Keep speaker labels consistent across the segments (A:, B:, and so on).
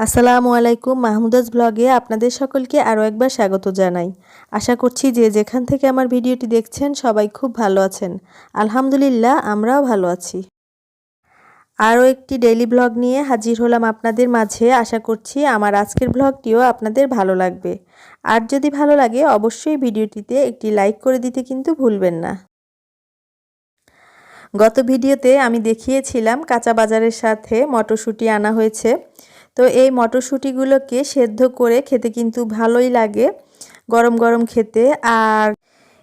A: আসসালামু আলাইকুম মাহমুদাজ ব্লগে আপনাদের সকলকে আরও একবার স্বাগত জানাই। আশা করছি যে যেখান থেকে আমার ভিডিওটি দেখছেন সবাই খুব ভালো আছেন। আলহামদুলিল্লাহ, আমরাও ভালো আছি। আরও একটি ডেইলি ব্লগ নিয়ে হাজির হলাম আপনাদের মাঝে। আশা করছি আমার আজকের ব্লগটিও আপনাদের ভালো লাগবে। আর যদি ভালো লাগে, অবশ্যই ভিডিওটিতে একটি লাইক করে দিতে কিন্তু ভুলবেন না। গত ভিডিওতে আমি দেখিয়েছিলাম কাঁচা বাজারের সাথে মটরশুঁটি আনা হয়েছে। তো এই মটরশুঁটিগুলোকে সেদ্ধ করে খেতে কিন্তু ভালোই লাগে গরম গরম খেতে। আর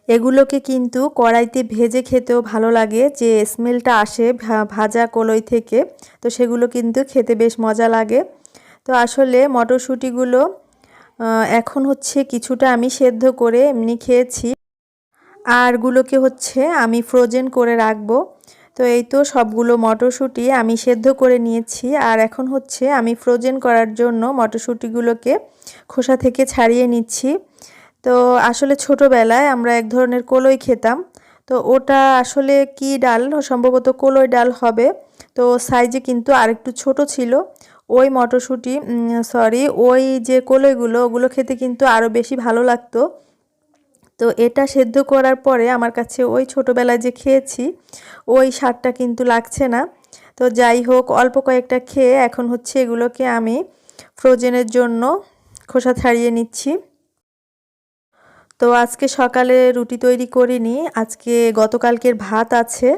A: এগুলোকে কিন্তু কড়াইতে ভেজে খেতেও ভালো লাগে, যে স্মেলটা আসে ভাজা কলই থেকে, তো সেগুলো কিন্তু খেতে বেশ মজা লাগে। তো আসলে মটরশুঁটিগুলো এখন হচ্ছে কিছুটা আমি সেদ্ধ করে এমনি খেয়েছি। আরগুলোকে হচ্ছে আমি ফ্রোজেন করে রাখব। তো এই তো সবগুলো মটরশুঁটি আমি সেদ্ধ করে নিয়েছি। আর এখন হচ্ছে আমি ফ্রোজেন করার জন্য মটরশুঁটিগুলোকে খোসা থেকে ছাড়িয়ে নিচ্ছি। তো আসলে ছোটোবেলায় আমরা এক ধরনের কলই খেতাম। তো ওটা আসলে কি ডাল? সম্ভবত কলই ডাল হবে। তো সাইজে কিন্তু আরেকটু ছোট ছিল। ওই মটরশুঁটি সরি ওই যে কলইগুলো, ওগুলো খেতে কিন্তু আরও বেশি ভালো লাগতো। তো এটা সেদ্ধ করার পরে আমার কাছে ওই ছোটোবেলায় যে খেয়েছি, ওই স্বাদটা কিন্তু লাগছে না। তো যাই হোক, অল্প কয়েকটা খেয়ে এখন হচ্ছে এগুলোকে আমি ফ্রোজেনের জন্য খোসা ছাড়িয়ে নিচ্ছি। তো আজকে সকালে রুটি তৈরি করিনি, আজকে গতকালকের ভাত আছে।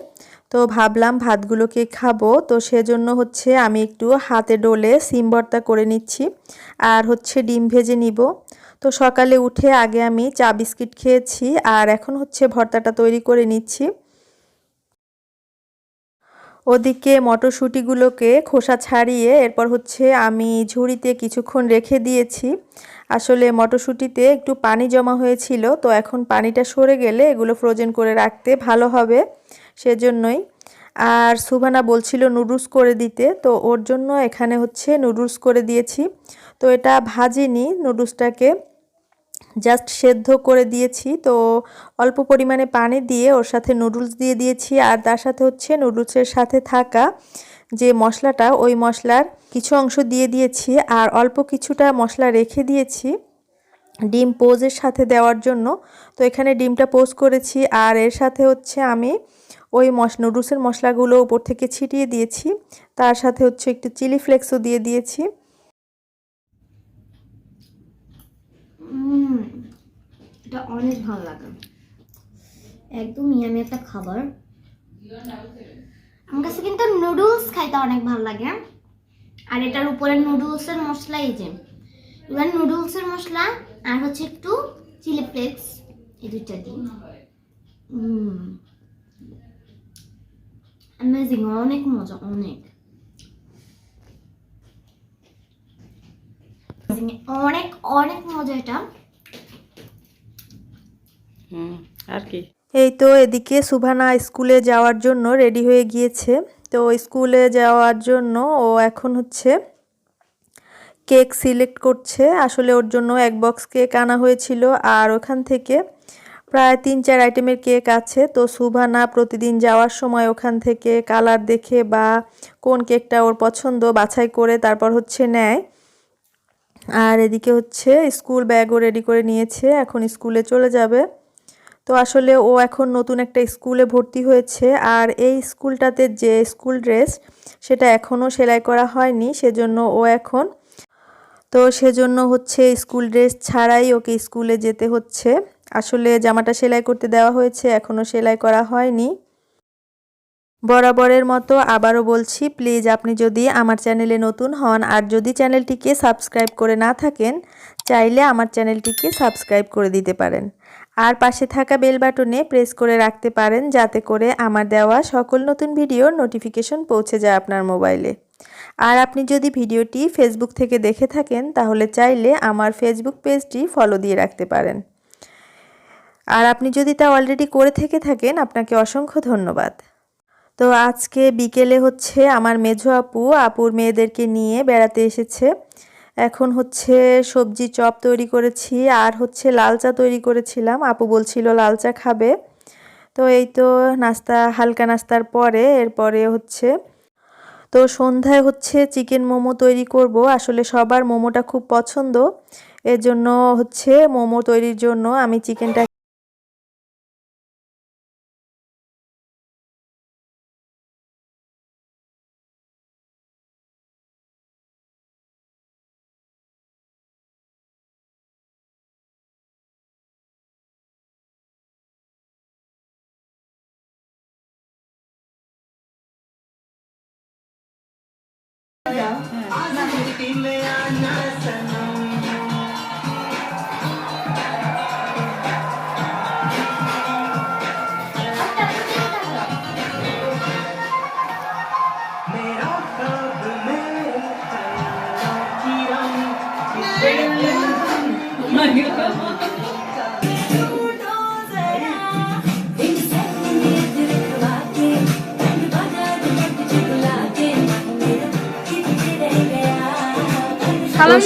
A: তো ভাবলাম ভাতগুলোকে খাব, তো সেজন্য হচ্ছে আমি একটু হাতে ডোলে সিম ভর্তা করে নিচ্ছি, আর হচ্ছে ডিম ভেজে নিব। তো সকালে উঠে আগে আমি চা বিস্কিট খেয়েছি আর এখন হচ্ছে ভর্তাটা তৈরি করে নিচ্ছি। ওদিকে মটরশুঁটিগুলোকে খোসা ছাড়িয়ে এরপর হচ্ছে আমি ঝুড়িতে কিছুক্ষণ রেখে দিয়েছি। আসলে মটরশুঁটিতে একটু পানি জমা হয়েছিল, তো এখন পানিটা সরে গেলে এগুলো ফ্রোজেন করে রাখতে ভালো হবে সেজন্যই। আর সুভানা বলছিল নুডলস করে দিতে, তো ওর জন্য এখানে হচ্ছে নুডলস করে দিয়েছি। তো এটা ভাজিনি, নুডলসটাকে জাস্ট সেদ্ধ করে দিয়েছি। তো অল্প পরিমাণে পানি দিয়ে ওর সাথে নুডলস দিয়ে দিয়েছি আর তার সাথে হচ্ছে নুডলসের সাথে থাকা যে মশলাটা, ওই মশলার কিছু অংশ দিয়ে দিয়েছি আর অল্প কিছুটা মশলা রেখে দিয়েছি ডিম পোজের সাথে দেওয়ার জন্য। তো এখানে ডিমটা পোজ করেছি আর এর সাথে হচ্ছে আমি ওই মশ, নুডলসের মশলাগুলো উপর থেকে ছিটিয়ে দিয়েছি। তার সাথে হচ্ছে একটু চিলি ফ্লেক্সও দিয়ে দিয়েছি।
B: এটা অনেক ভালো লাগে। একদম ইয়ামি একটা খাবার। আমার কাছে কিন্তু নুডলস খাইতে অনেক ভালো লাগে। আর এটার উপরে নুডলসের মশলা এই যে এবার নুডলসের মশলা আর হচ্ছে একটু চিলি ফ্লেক্স এই দুইটা দিই। অ্যামেজিং অনেক মজা অনেক। অনেক অনেক মজা এটা।
A: আর কি? এই তো এদিকে সুভানা স্কুলে যাওয়ার জন্য রেডি হয়ে গিয়েছে। তো স্কুলে যাওয়ার জন্য ও এখন হচ্ছে কেক সিলেক্ট করছে। আসলে ওর জন্য এক বক্স কেক আনা হয়েছিল। আর ওখান থেকে প্রায় তিন চার আইটেমের কেক আছে। তো সুভানা প্রতিদিন যাওয়ার সময় ওখান থেকে কালার দেখে বা কোন কেকটা ওর পছন্দ বাছাই করে তারপর হচ্ছে নেয়। আর এদিকে হচ্ছে স্কুল ব্যাগও রেডি করে নিয়েছে, এখন স্কুলে চলে যাবে। তো আসলে ও এখন নতুন একটা স্কুলে ভর্তি হয়েছে আর এই স্কুলটাতে যে স্কুল ড্রেস সেটা এখনও সেলাই করা হয়নি, সেজন্য ও এখন, তো সেজন্য হচ্ছে স্কুল ড্রেস ছাড়াই ওকে স্কুলে যেতে হচ্ছে। আসলে জামাটা সেলাই করতে দেওয়া হয়েছে এখনও সেলাই করা হয়নি। বরাবরের মতো আবারও বলছি, প্লিজ আপনি যদি আমার চ্যানেলে নতুন হন আর যদি চ্যানেলটিকে সাবস্ক্রাইব করে না থাকেন, চাইলে আমার চ্যানেলটিকে সাবস্ক্রাইব করে দিতে পারেন। আর পাশে থাকা বেল বাটনে প্রেস করে রাখতে পারেন যাতে করে আমার দেওয়া সকল নতুন ভিডিওর নোটিফিকেশন পৌঁছে যায় আপনার মোবাইলে। আর আপনি যদি ভিডিওটি ফেসবুক থেকে দেখে থাকেন, তাহলে চাইলে আমার ফেসবুক পেজটি ফলো দিয়ে রাখতে পারেন। আর আপনি যদি তা অলরেডি করে থেকে থাকেন, আপনাকে অসংখ্য ধন্যবাদ। তো আজকে বিকেলে হচ্ছে আমার মেঝো আপু, আপুর মেয়েদেরকে নিয়ে বেড়াতে এসেছে। এখন হচ্ছে সবজি চপ তৈরি করেছি আর হচ্ছে লাল চা তৈরি করেছিলাম। আপু বলছিল লাল চা খাবে। তো এই তো নাস্তা, হালকা নাস্তার পরে এরপরে হচ্ছে তো সন্ধ্যায় হচ্ছে চিকেন মোমো তৈরি করব। আসলে সবার মোমোটা খুব পছন্দ। এর জন্য হচ্ছে মোমো তৈরির জন্য আমি চিকেনটা இல்லையா?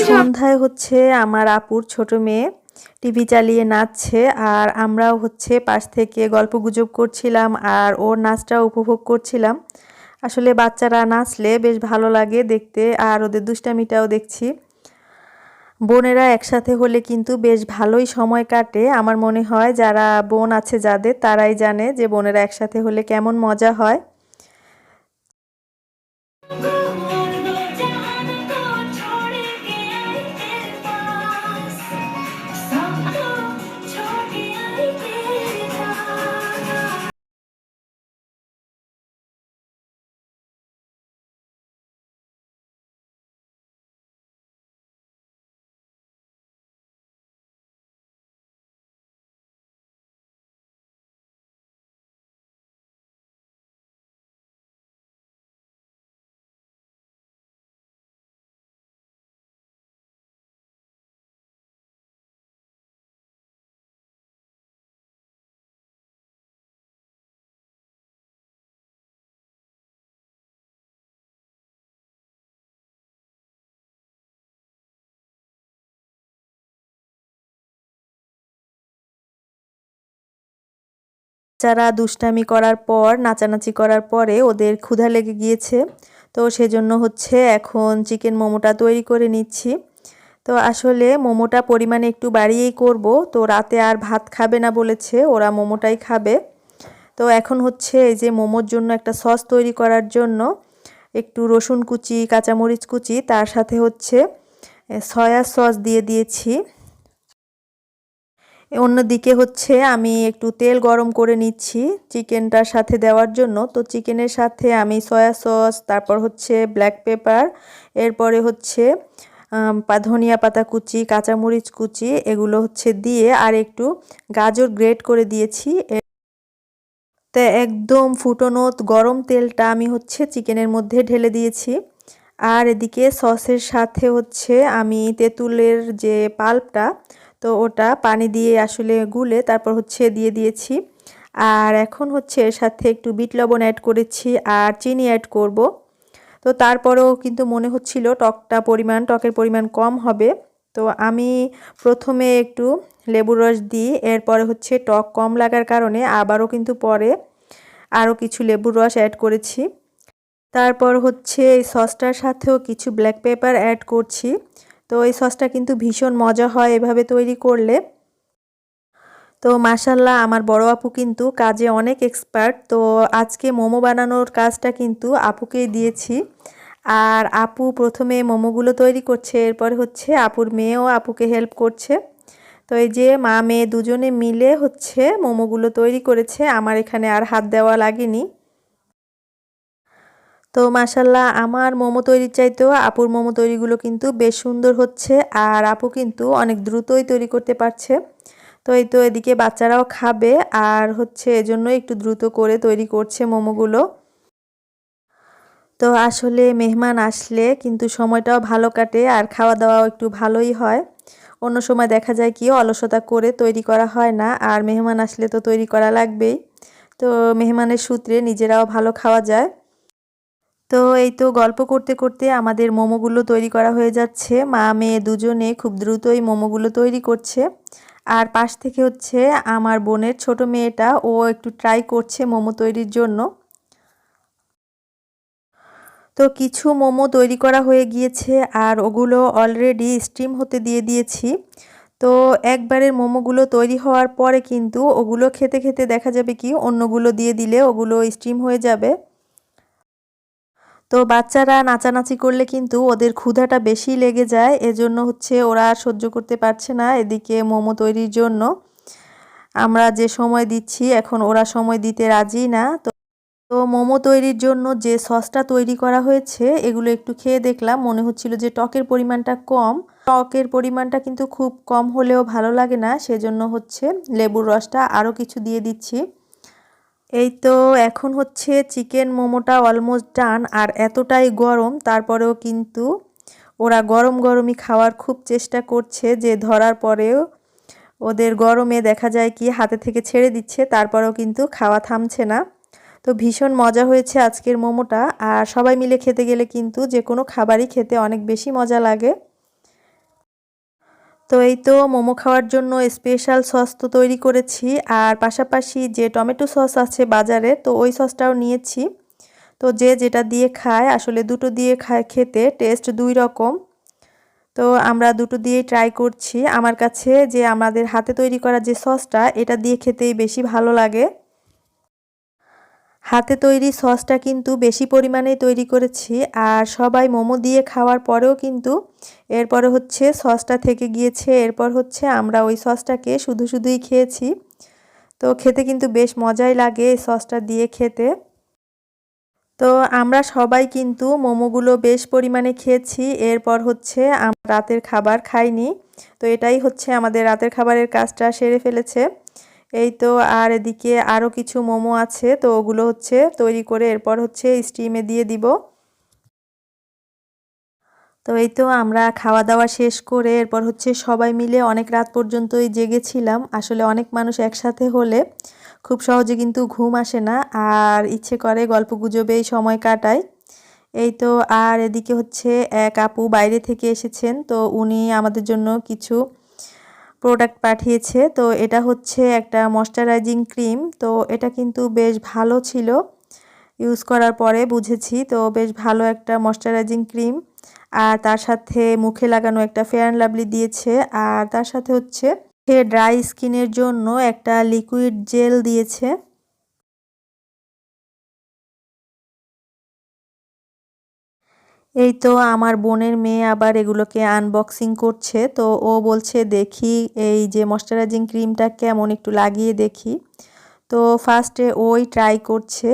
A: সন্ধ্যায় হচ্ছে আমার আপুর ছোট মেয়ে। টিভি চালিয়ে নাচছে আর আমরাও হচ্ছে পাশ থেকে গল্প গুজব করছিলাম আর ওর নাচটাও উপভোগ করছিলাম। আসলে বাচ্চারা নাচলে বেশ ভালো লাগে দেখতে আর ওদের দুষ্টামিটাও দেখছি। বোনেরা একসাথে হলে কিন্তু বেশ ভালোই সময় কাটে। আমার মনে হয় যারা বোন আছে যাদের তারাই জানে যে বোনেরা একসাথে হলে কেমন মজা হয়। বাচ্চারা দুষ্টামি করার পর, নাচানাচি করার পরে ওদের ক্ষুধা লেগে গিয়েছে। তো সেজন্য হচ্ছে এখন চিকেন মোমোটা তৈরি করে নিচ্ছি। তো আসলে মোমোটা পরিমাণে একটু বাড়িয়েই করব। তো রাতে আর ভাত খাবে না বলেছে, ওরা মোমোটাই খাবে। তো এখন হচ্ছে এই যে মোমোর জন্য একটা সস তৈরি করার জন্য একটু রসুন কুচি, কাঁচামরিচ কুচি, তার সাথে হচ্ছে সয়া সস দিয়ে দিয়েছি। অন্যদিকে হচ্ছে আমি একটু তেল গরম করে নিচ্ছি চিকেনটার সাথে দেওয়ার জন্য। তো চিকেনের সাথে আমি সয়া সস, তারপর হচ্ছে ব্ল্যাক পেপার এরপরে হচ্ছে ধনিয়া পাতা কুচি, কাঁচামরিচ কুচি, এগুলো হচ্ছে দিয়ে আর একটু গাজর গ্রেট করে দিয়েছি। তা একদম ফুটনো গরম তেলটা আমি হচ্ছে চিকেনের মধ্যে ঢেলে দিয়েছি। আর এদিকে সসের সাথে হচ্ছে আমি তেঁতুলের যে পাল্পটা তো ওটা পানি দিয়ে আসলে গুলে তারপর হচ্ছে দিয়ে দিয়েছি। আর এখন হচ্ছে এর সাথে একটু বিট লবণ অ্যাড করেছি আর চিনি অ্যাড করব। তো তারপরেও কিন্তু মনে হচ্ছিল টকটা পরিমাণ, টকের পরিমাণ কম হবে। তো আমি প্রথমে একটু লেবুর রস দিই, এরপরে হচ্ছে টক কম লাগার কারণে আবারও কিন্তু পরে আরও কিছু লেবুর রস অ্যাড করেছি। তারপর হচ্ছে এই সসটার সাথেও কিছু ব্ল্যাক পেপার অ্যাড করছি। তো এই সসটা কিন্তু ভীষণ মজা হয় এভাবে তৈরি করলে। তো মাসাল্লাহ আমার বড় আপু কিন্তু কাজে অনেক এক্সপার্ট তো আজকে মোমো বানানোর কাজটা কিন্তু আপুকেই দিয়েছি। আর আপু প্রথমে মোমোগুলো তৈরি করছে, এরপর হচ্ছে আপুর মেয়েও আপুকে হেল্প করছে। তো এই যে মা মেয়ে দুজনে মিলে হচ্ছে মোমোগুলো তৈরি করেছে, আমার এখানে আর হাত দেওয়া লাগেনি। তো মাসাল্লাহ আমার মোমো তৈরির চাইতেও আপুর মোমো তৈরিগুলো কিন্তু বেশ সুন্দর হচ্ছে আর আপু কিন্তু অনেক দ্রুতই তৈরি করতে পারছে। তো এই তো এদিকে বাচ্চারাও খাবে আর হচ্ছে এজন্য একটু দ্রুত করে তৈরি করছে মোমোগুলো। তো আসলে মেহমান আসলে কিন্তু সময়টাও ভালো কাটে আর খাওয়া দাওয়াও একটু ভালোই হয়। অন্য সময় দেখা যায় কি অলসতা করে তৈরি করা হয় না আর মেহমান আসলে তো তৈরি করা লাগবেই। তো মেহমানের সূত্রে নিজেরাও ভালো খাওয়া যায়। তো এই তো গল্প করতে করতে আমাদের মোমোগুলো তৈরি করা হয়ে যাচ্ছে। মা মেয়ে দুজনে খুব দ্রুতই মোমোগুলো তৈরি করছে। আর পাশ থেকে হচ্ছে আমার বোনের ছোট মেয়েটা, ও একটু ট্রাই করছে মোমো তৈরির জন্য। তো কিছু মোমো তৈরি করা হয়ে গিয়েছে আর ওগুলো অলরেডি স্টিম হতে দিয়ে দিয়েছি। তো একবারের মোমোগুলো তৈরি হওয়ার পরে কিন্তু ওগুলো খেতে খেতে দেখা যাবে কি অন্যগুলো দিয়ে দিলে ওগুলো স্টিম হয়ে যাবে। তো বাচ্চারা নাচানাচি করলে কিন্তু ওদের ক্ষুধাটা বেশি লেগে যায়, এজন্য হচ্ছে ওরা আর সহ্য করতে পারছে না এদিকে মোমো তৈরির জন্য। আমরা যে সময় দিচ্ছি, এখন ওরা সময় দিতে রাজি না। তো তো মোমো তৈরির জন্য যে সসটা তৈরি করা হয়েছে, এগুলো একটু খেয়ে দেখলাম, মনে হচ্ছিল যে টকের পরিমাণটা কম। টকের পরিমাণটা কিন্তু খুব কম হলেও ভালো লাগে না, সেজন্য হচ্ছে লেবুর রসটা আরও কিছু দিয়ে দিচ্ছি। এই তো এখন হচ্ছে চিকেন মোমোটা অলমোস্ট ডান আর এতটাই গরম, তারপরেও কিন্তু ওরা গরম গরমই খাওয়ার খুব চেষ্টা করছে, যে ধরার পরেও ওদের গরমে দেখা যায় কি হাতে থেকে ছেড়ে দিচ্ছে, তারপরেও কিন্তু খাওয়া থামছে না। তো ভীষণ মজা হয়েছে আজকের মোমোটা, আর সবাই মিলে খেতে গেলে কিন্তু যে কোনো খাবারই খেতে অনেক বেশি মজা লাগে। তো এই তো মোমো খাওয়ার জন্য স্পেশাল সস তো তৈরি করেছি। আর পাশাপাশি যে টমেটো সস আছে বাজারে, তো ওই সসটাও নিয়েছি। তো যে যেটা দিয়ে খায়, আসলে দুটো দিয়ে খায় খেতে টেস্ট দুই রকম। তো আমরা দুটো দিয়েই ট্রাই করছি। আমার কাছে যে আমাদের হাতে তৈরি করা যে সসটা এটা দিয়ে খেতেই বেশি ভালো লাগে। হাতে তৈরি সসটা কিন্তু বেশি পরিমাণে তৈরি করেছি আর সবাই মোমো দিয়ে খাওয়ার পরেও কিন্তু এরপরে হচ্ছে সসটা থেকে গিয়েছে, এরপর হচ্ছে আমরা ওই সসটাকে শুধু শুধুই খেয়েছি। তো খেতে কিন্তু বেশ মজাই লাগে এই সসটা দিয়ে খেতে। তো আমরা সবাই কিন্তু মোমোগুলো বেশ পরিমাণে খেয়েছি, এরপর হচ্ছে আমরা রাতের খাবার খাইনি। তো এটাই হচ্ছে আমাদের রাতের খাবারের কাজটা, সেরে ফেলেছে। এই তো, আর এদিকে আরও কিছু মোমো আছে, তো ওগুলো হচ্ছে তৈরি করে এরপর হচ্ছে স্টিমে দিয়ে দিব। তো এই তো, আমরা খাওয়া দাওয়া শেষ করে এরপর হচ্ছে সবাই মিলে অনেক রাত পর্যন্তই জেগেছিলাম। আসলে অনেক মানুষ একসাথে হলে খুব সহজে কিন্তু ঘুম আসে না, আর ইচ্ছে করে গল্প গুজবেই সময় কাটায় এই তো, আর এদিকে হচ্ছে এক আপু বাইরে থেকে এসেছেন, তো উনি আমাদের জন্য কিছু প্রোডাক্ট পাঠিয়েছে। তো এটা হচ্ছে একটা ময়শ্চারাইজিং ক্রিম তো এটা কিন্তু বেশ ভালো ছিল। ইউজ করার পরে বুঝেছি, তো বেশ ভালো একটা ময়শ্চারাইজিং ক্রিম আর তার সাথে মুখে লাগানো একটা ফেয়ার অ্যান্ড লাভলি দিয়েছে। আর তার সাথে হচ্ছে ড্রাই স্কিনের জন্য একটা লিকুইড জেল দিয়েছে। এই তো আমার বোনের মেয়ে আবার এগুলোকে আনবক্সিং করছে। তো ও বলছে, দেখি এই যে ময়শ্চারাইজিং ক্রিমটা কেমন একটু লাগিয়ে দেখি। তো ফার্স্টে ওই ট্রাই করছে।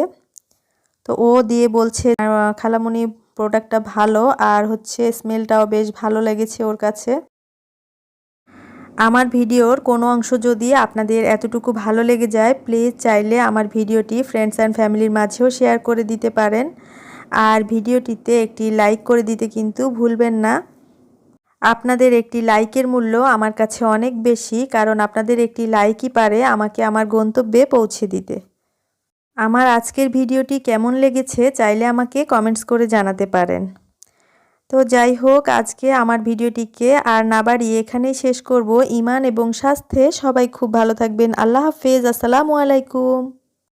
A: তো ও দিয়ে বলছে খালামণি প্রোডাক্টটা ভালো আর হচ্ছে স্মেলটাও বেশ ভালো লেগেছে ওর কাছে। আমার ভিডিওর কোনো অংশ যদি আপনাদের এতটুকু ভালো লেগে যায় প্লিজ চাইলে আমার ভিডিওটি ফ্রেন্ডস অ্যান্ড ফ্যামিলির মাঝেও শেয়ার করে দিতে পারেন। আর ভিডিওটিতে একটি লাইক করে দিতে কিন্তু ভুলবেন না। আপনাদের একটি লাইকের মূল্য আমার কাছে অনেক বেশি, কারণ আপনাদের একটি লাইকই পারে আমাকে আমার গন্তব্যে পৌঁছে দিতে। আমার আজকের ভিডিওটি কেমন লেগেছে চাইলে আমাকে কমেন্টস করে জানাতে পারেন। তো যাই হোক, আজকে আমার ভিডিওটিকে আর না বাড়িয়ে এখানেই শেষ করব। ইমান এবং স্বাস্থ্যে সবাই খুব ভালো থাকবেন। আল্লাহ হাফেজ। আসসালামু আলাইকুম।